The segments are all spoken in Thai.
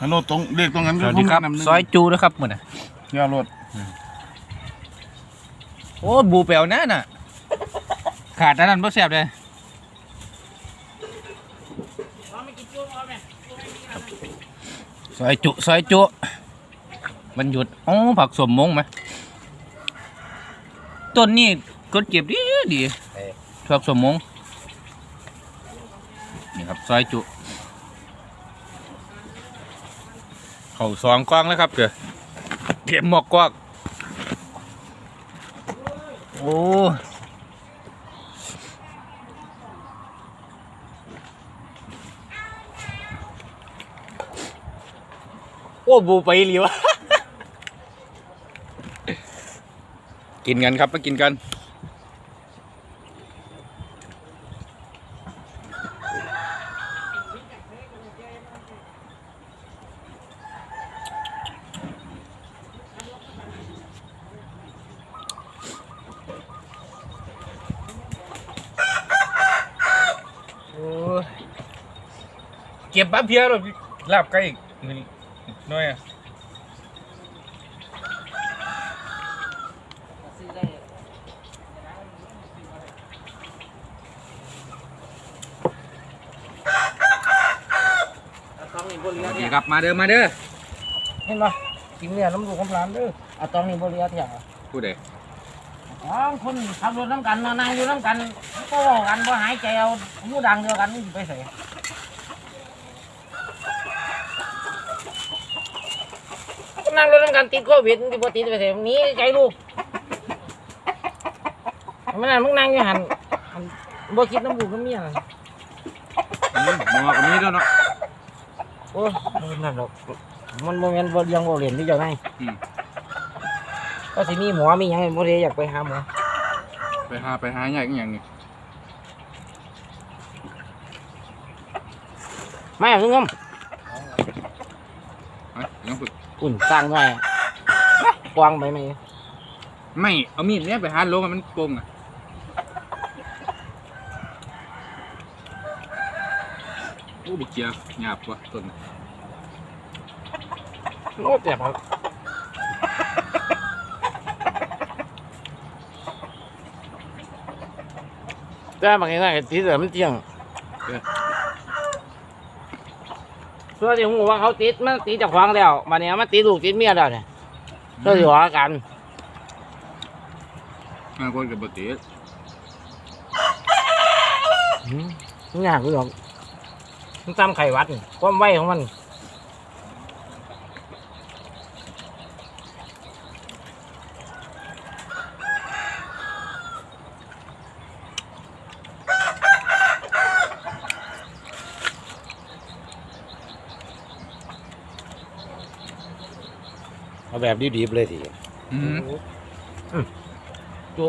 ฮัลโหลตรงเรียกตรงนั้นสวัสดีครับก็ซอยจูนะครับหมดอะยารถโอ้บูเปลวแน่น่ะ ขาดอันนั้นบ่แซ่บเลยซอยจุซอยจุมันหยุดอ๋อผักสมมงไหมต้นนี้ก็เก็บดีดีผักสมมงนี่ครับซอยจุ เขาสองกล้องแล้วครับเดี๋ยวเก็บหมอกกวากโอ้โอ้บูไปหรือวะ กินกันครับมากินกัน ก็บบ้าเพียหรอลาบไก่อีกนิดหน้อยอะตองนี่บริสยาวัสดีเที่ยครับมาเด้อมาเด้อเห็นปะกินเนี่ยน้ำลูกคำรานเด้ออะตองนี่บริยาเที่ยผู้ใดอ๋อคนขับรถน้ำกันมานั่งอยู่น้ำกันก็บอกกันว่าหายใจเอาหูดังเดียวกันนี่สิไปใส่ นั่งรถน้ำกันติดโควิดติดบ่ติดไปใส่หนีใจลูกมันนั่นมึงนั่งอยู่หันหันบ่คิดน้ำลูกน้ำเมียน่ะอืมหมอกับมีด้วยเนาะ โอ้ยนั่นหรอกมันโมเมนต์บ่เลี้ยังบ่เรียนที่เจะไงอืม ก็สิมีหมอมีหยังบ่ได้อยากไปหาหมอไปหาไปหาใหญ่กันอย่างนี้ไม่เอาเงิมฮะ ยังฝึกอุ่นสร้างหน่อยกวางไปไหมไม่เอามีดเนี้ยไปหาโลมันโกงอะโอ้บิเจียหยาบกว่าต้นโน้ตแต่ครับแต่บางทีน่าจะติดแต่มันเที่ยง ส่วนที่ผมว่าเขาติดมันติดจากควางแล้วมาเนี่ยมันติดลูกติดเมียแล้วเนี่ยก็สิว่ากันบางคนกับบตินี่ยากกูหรอกมันตามไขวัดนี่ความไวของมัน เอาแบบดีๆเลยทีอืมจุ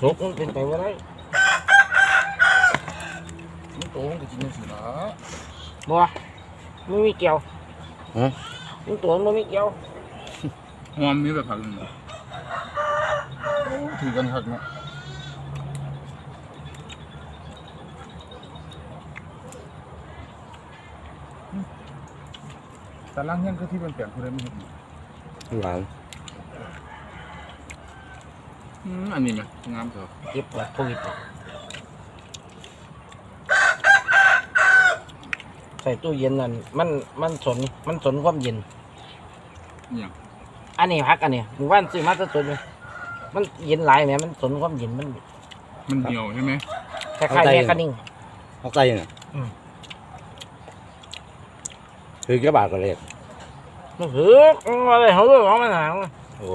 จุมันเป็นไปว่าได้มันโตมันก็กินจังซี่ล่ะบัวไม่มีเกี่ยวฮะมันตัวมันไม่มีเกี่ยวหอมมีแบบผักหนึ่งถือกันคักเนาะแต่ล่างเฮียนคือที่เป็นแปลงผู้ใดไม่เห็น หวานอืมอันนี้ไหมงามเถอะเก็บแบบโควิดใส่ตู้เย็นนั่นมันมันสนมันสนความเย็น เนี่ยอันนี้พักอันนี้หมู่บ้านซื้อมาจะสนเลยมันเย็นหลายแหมมันสนความเย็นมันมันเหี่ยวใช่ไหมคล้ายๆแม่คันนิ่งภาคใต้เนี่ยอืม คือกระบาดก็เลย มันหืออะไรเขาเรื่องของมันหนังโอ้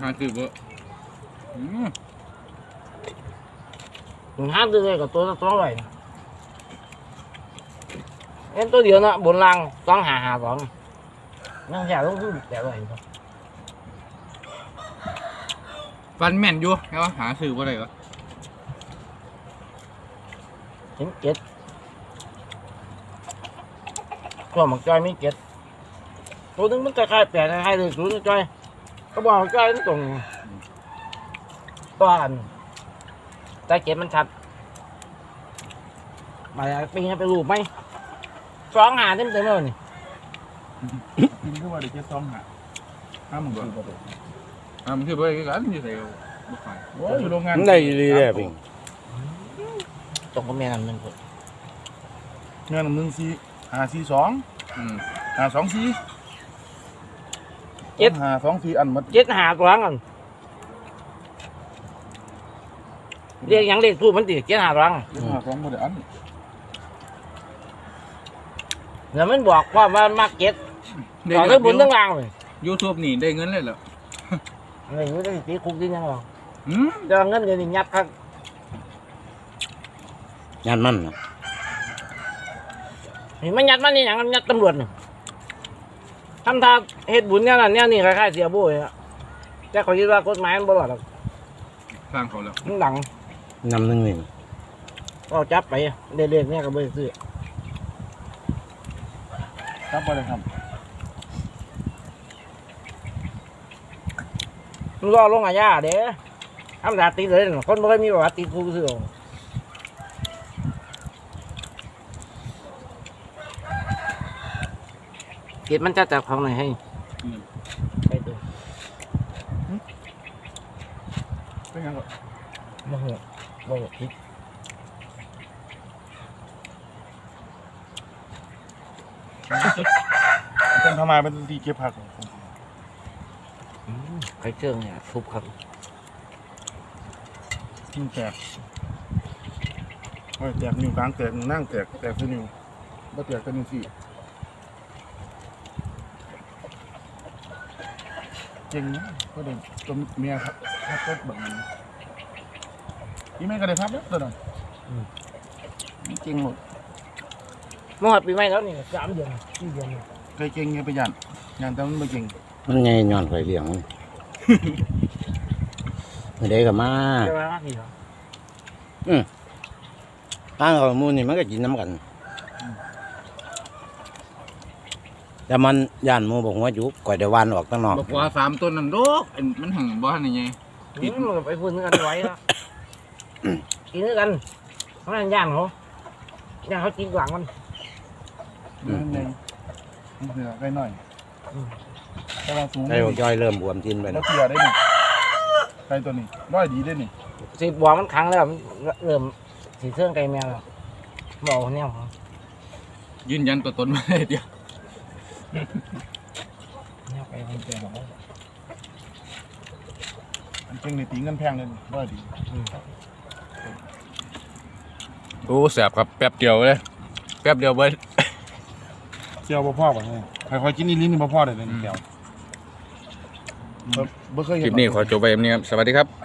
ห้าสิบเบอร์อืมมันห้ามตัวเลยกับตัวละสองร้อยเอ็นตัวเดียวนะบนล่างสองหาหาสองนั่งแค่ต้องพูดแต่ว่าฟันแม่นอยู่แล้วหาซื้อว่าไรวะเห็นเจ็ด ตัวหมักจ้อยไม่เจ็ดตัวนึงมันคล้ายๆแปดคล้ายๆเลยศูนย์จ้อยก็บอกหมักจ้อยมันตรงตัวอันแต่เจ็ดมันชัดมาปีนี้ไปรูปไหมสองหาเต็มเต็มๆเลยนี่กินก็ว่าได้เจ็ดสองหาห้าหมื่นกว่าบาทอ่ามันคือไปกันอยู่ไหนบ่ขายโอ้ยอยู่โรงงานมันได้ดีเลยพี่ตกกับแม่น้ำหนึ่งคนเงินหนึ่งสี่ ห้าสี่สองอืมห้าสองสี่ห้าสองสี่อันหมดเจ็ดหาตัวกันเรียกหยังเรียกทูบมันติเจ็ดหาตัวเจ็ดห้าสองหมดอันเดี๋ยวมันบอกว่ามันมากเจ็ดบอกทั้งบนทั้งล่างเลยยูทูบนี่ได้เงินเลยเหรอเงินอยู่ในตีคุกที่ยังหรออืมเดี๋ยวเงินเดี๋ยวนี้ยัดครับงานมันนะ นี่มันยัดมันนี่อย่างมันยัดตำรวจน่ะทำท่าเฮ็ดบุญเนี่ยนั่นเนี่ยนี่คล้ายๆเสียโบ้ยอะแต่เขาคิดว่ากฎหมายมันบ่รอดหรอกสร้างเขาแล้วมันดังนำหนึ่งนี่ก็จับไปเรื่อยๆเนี่ยก็บ่ได้ซื้อครับไปเลยครับมันรอลงอาญาเด้ทำดาติดเลยน่ะคนบ่เคยมีประวัติติดคุกซื้อ เอาเก็บมันจะจับของไหนให้ไปตัวเป็นยังไงบ่ฮู้บ่ฮู้ผิดเป็นทำไมเป็นทีเก็บผักใครเครื่องเนี่ยทุบครับนิ้วแตกโอ้ยแตกนิ้วกลางแตกนิ้วนั่งแตกแตกคือนิ้วบ่แตกก็นิ้วสี่ เก่งนะก็เด็กตัวเมียครับครับก็แบบนี้พี่แม่ก็ได้พับแล้วตัวนั้นเก่งหมดมอดปีใหม่แล้วนี่สามเดือนสี่เดือนเคยเก่งไงไปยันยันแต่มันไม่เก่งมันไงย้อนไฟเลี้ยงมันไม่ได้กับมาใช่ไหมครับพี่เหรอตั้งข้อมูลนี่มันก็กินน้ำกัน แต่มันย่านหมูบอกว่าจุกก่อยเดวานออกตั้งนอกบอกว่าสามต้นนั่นโดกมันหังบ้านยังไงอืมมันก็ไปพูดกันไว้แล้วกินด้วยกันเพราะนั่นย่างเขาย่างเขากินหลังมันมันไงมันเหลือใกล้หน่อยแต่ว่าสูงไอ้บอกจอยเริ่มบวมจินไปแล้แล้ววเทียได้นี่ไก่ตัวนี้ร้อยดีได้นี่สิบวมันครั้งแล้วมันเริ่มสีเสื่องไก่แมวแล้วบอกเนี่ยเหรอยืนยันตัวตนมาเลยเดียว เนี่ยไก่เป็นแก่บอกว่ามันเก่งในตีเงินแพงเลยร้อยดีอืมโอ้แสบครับแป๊บเดียวเลยแป๊บเดียวเบิดเจียวบ่พ่อป่ะเนี่ยค่อยๆกินนี่ลิ้นนี่บ่พ่อเลยเลยนี่แก้วบ่บ่เคยคเห็ลิปนี้ขอจบไปแบบนี้ครับ สวัสดีครับ